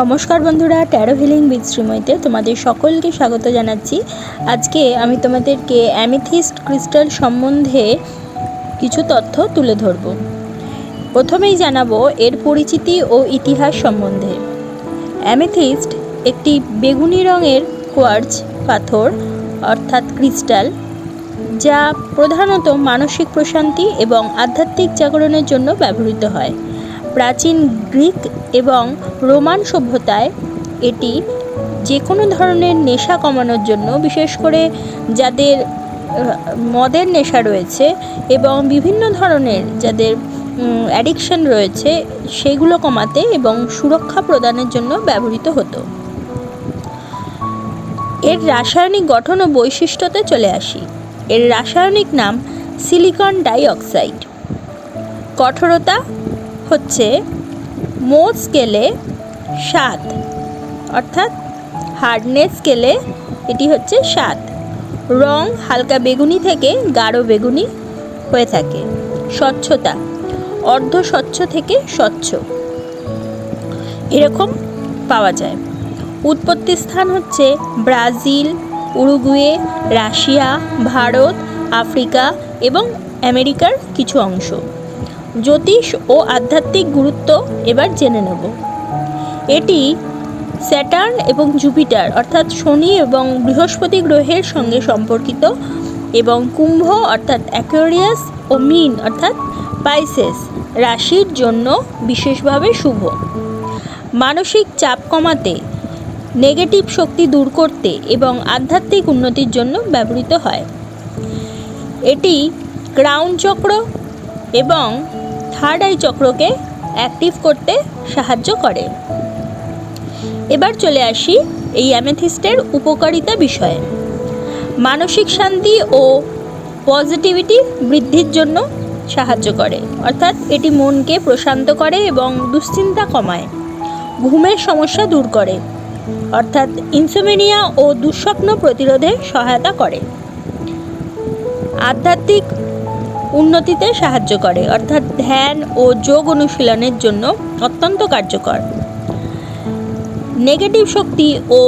নমস্কার বন্ধুরা taro healing with শ্রীময়তে তোমাদের সকলকে স্বাগত জানাচ্ছি। আজকে আমি তোমাদেরকে অ্যামিথিস্ট ক্রিস্টাল সম্বন্ধে কিছু তথ্য তুলে ধরব। প্রথমেই জানাব এর পরিচিতি ও ইতিহাস সম্বন্ধে। অ্যামিথিস্ট একটি বেগুনি রঙের কোয়ার্জ পাথর, অর্থাৎ ক্রিস্টাল যা প্রধানত মানসিক প্রশান্তি এবং আধ্যাত্মিক জাগরণের জন্য ব্যবহৃত হয়। প্রাচীন গ্রিক এবং রোমান সভ্যতায় এটি যে কোনো ধরনের নেশা কমানোর জন্য, বিশেষ করে যাদের মদের নেশা রয়েছে এবং বিভিন্ন ধরনের যাদের অ্যাডিকশন রয়েছে, সেগুলো কমাতে এবং সুরক্ষা প্রদানের জন্য ব্যবহৃত হতো। এর রাসায়নিক গঠন ও বৈশিষ্ট্যতে চলে আসি। এর রাসায়নিক নাম সিলিকন ডাইঅক্সাইড কঠোরতা হচ্ছে মো স্কেলে সাত, অর্থাৎ হার্ডনেস স্কেলে এটি হচ্ছে সাত। রং হালকা বেগুনি থেকে গাঢ় বেগুনি হয়ে থাকে। স্বচ্ছতা, অর্ধ স্বচ্ছ থেকে স্বচ্ছ। এরকম পাওয়া যায়। উৎপত্তি স্থান হচ্ছে Brazil, Uruguay, Russia, Bharat, Africa এবং আমেরিকার কিছু অংশ। জ্যোতিষ ও আধ্যাত্মিক গুরুত্ব এবার জেনে নেব। এটি স্যাটার্ন এবং জুপিটার, অর্থাৎ শনি এবং বৃহস্পতি গ্রহের সঙ্গে সম্পর্কিত এবং কুম্ভ, অর্থাৎ অ্যাকোয়ারিয়াস ও মিন, অর্থাৎ পাইসেস, রাশির জন্য বিশেষভাবে শুভ। মানসিক চাপ কমাতে, নেগেটিভ শক্তি দূর করতে এবং আধ্যাত্মিক উন্নতির জন্য ব্যবহৃত হয়। এটি ক্রাউন চক্র এবং থার্ড আই চক্রকে অ্যাক্টিভ করতে সাহায্য করে। এবার চলে আসি এই অ্যামেথিস্টের উপকারিতা বিষয়ে। মানসিক শান্তি ও পজিটিভিটি বৃদ্ধির জন্য সাহায্য করে। অর্থাৎ এটি মনকে প্রশান্ত করে এবং দুশ্চিন্তা কমায়। ঘুমের সমস্যা দূর করে। অর্থাৎ ইনসোমেনিয়া ও দুঃস্বপ্ন প্রতিরোধে সহায়তা করে। আধ্যাত্মিক উন্নতিতে সাহায্য করে, অর্থাৎ ধ্যান ও যোগ অনুশীলনের জন্য অত্যন্ত কার্যকর। নেগেটিভ শক্তি ও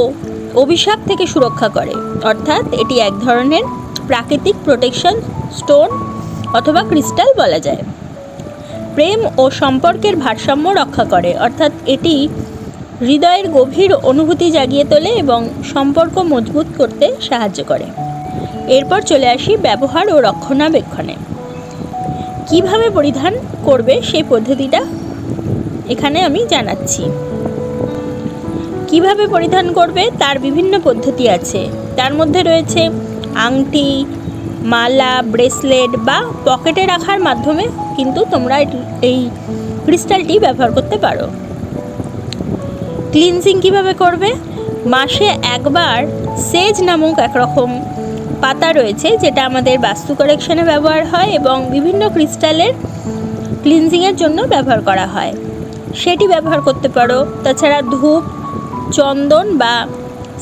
অভিশাপ থেকে সুরক্ষা করে, অর্থাৎ এটি এক ধরনের প্রাকৃতিক প্রোটেকশন স্টোন অথবা ক্রিস্টাল বলা যায়। প্রেম ও সম্পর্কের ভারসাম্য রক্ষা করে, অর্থাৎ এটি হৃদয়ের গভীর অনুভূতি জাগিয়ে তোলে এবং সম্পর্ক মজবুত করতে সাহায্য করে। এরপর চলে আসি ব্যবহার ও রক্ষণাবেক্ষণে। কীভাবে পরিধান করবে সেই পদ্ধতিটা এখানে আমি জানাচ্ছি। কীভাবে পরিধান করবে তার বিভিন্ন পদ্ধতি আছে। তার মধ্যে রয়েছে আংটি, মালা, ব্রেসলেট বা পকেটে রাখার মাধ্যমে কিন্তু তোমরা এই ক্রিস্টালটি ব্যবহার করতে পারো। ক্লিনজিং কীভাবে করবে? মাসে একবার সেজ নামক একরকম পাতা রয়েছে, যেটা আমাদের বাস্তু কারেকশনে ব্যবহার হয় এবং বিভিন্ন ক্রিস্টালের ক্লিনজিংয়ের জন্য ব্যবহার করা হয়। সেটি ব্যবহার করতে পারো। তাছাড়া ধূপ, চন্দন বা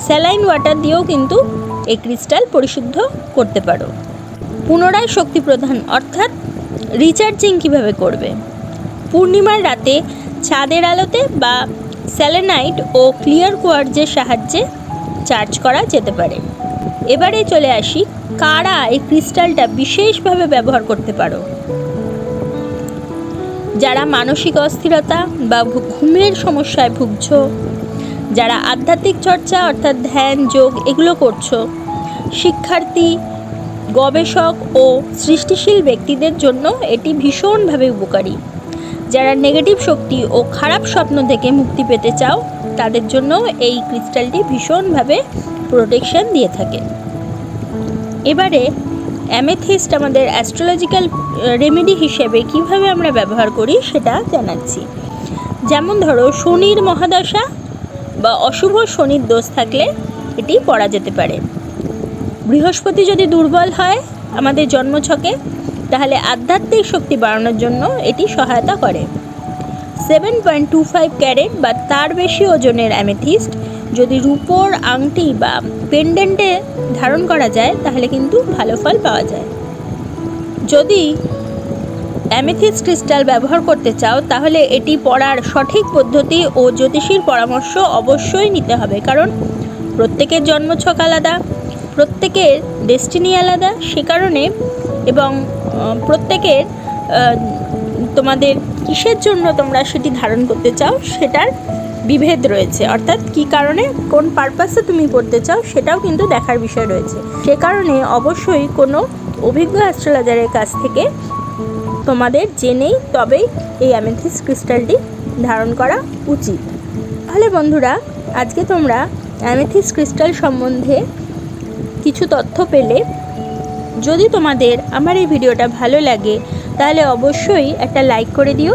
স্যালাইন ওয়াটার দিয়েও কিন্তু এই ক্রিস্টাল পরিশুদ্ধ করতে পারো। পুনরায় শক্তি প্রধান অর্থাৎ রিচার্জিং কীভাবে করবে? পূর্ণিমার রাতে ছাদের আলোতে বা স্যালেনাইট ও ক্লিয়ার কোয়ার্জের সাহায্যে চার্জ করা যেতে পারে। এবারে চলে আসি কারা এই ক্রিস্টালটা বিশেষভাবে ব্যবহার করতে পারো। যারা মানসিক অস্থিরতা বা ঘুমের সমস্যায় ভুগছো, যারা আধ্যাত্মিক চর্চা অর্থাৎ ধ্যান, যোগ এগুলো করছ, শিক্ষার্থী, গবেষক ও সৃষ্টিশীল ব্যক্তিদের জন্য এটি ভীষণভাবে উপকারী। যারা নেগেটিভ শক্তি ও খারাপ স্বপ্ন থেকে মুক্তি পেতে চাও, তাদের জন্য এই ক্রিস্টালটি ভীষণভাবে প্রোটেকশন দিয়ে থাকে। এবারে অ্যামেথিস্ট আমাদের অ্যাস্ট্রোলজিক্যাল রেমেডি হিসেবে কীভাবে আমরা ব্যবহার করি সেটা জানাচ্ছি। যেমন ধরো, শনির মহাদশা বা অশুভ শনির দোষ থাকলে এটি পড়া যেতে পারে। বৃহস্পতি যদি দুর্বল হয় আমাদের জন্মছকে, তাহলে আধ্যাত্মিক শক্তি বাড়ানোর জন্য এটি সহায়তা করে। Seven point two five carat বা তার বেশি ওজনের অ্যামেথিস্ট যদি রূপোর আংটি বা পেন্ডেন্টে ধারণ করা যায়, তাহলে কিন্তু ভালো ফল পাওয়া যায়। যদি অ্যামেথিস ক্রিস্টাল ব্যবহার করতে চাও, তাহলে এটি পড়ার সঠিক পদ্ধতি ও জ্যোতিষীর পরামর্শ অবশ্যই নিতে হবে, কারণ প্রত্যেকের জন্মছক আলাদা, প্রত্যেকের ডেস্টিনি আলাদা সে কারণে, এবং প্রত্যেকের তোমাদের কিসের জন্য তোমরা সেটি ধারণ করতে চাও, সেটার বিভেদ রয়েছে। অর্থাৎ কী কারণে, কোন পারপাসে তুমি পড়তে চাও, সেটাও কিন্তু দেখার বিষয় রয়েছে। সে কারণে অবশ্যই কোনো অভিজ্ঞ অ্যাস্ট্রোলজারের কাছ থেকে তোমাদের জেনেই তবেই এই অ্যামেথিস ক্রিস্টালটি ধারণ করা উচিত। তাহলে বন্ধুরা, আজকে তোমরা অ্যামেথিস ক্রিস্টাল সম্বন্ধে কিছু তথ্য পেলে। যদি তোমাদের আমার এই ভিডিওটা ভালো লাগে, তাহলে অবশ্যই একটা লাইক করে দিও।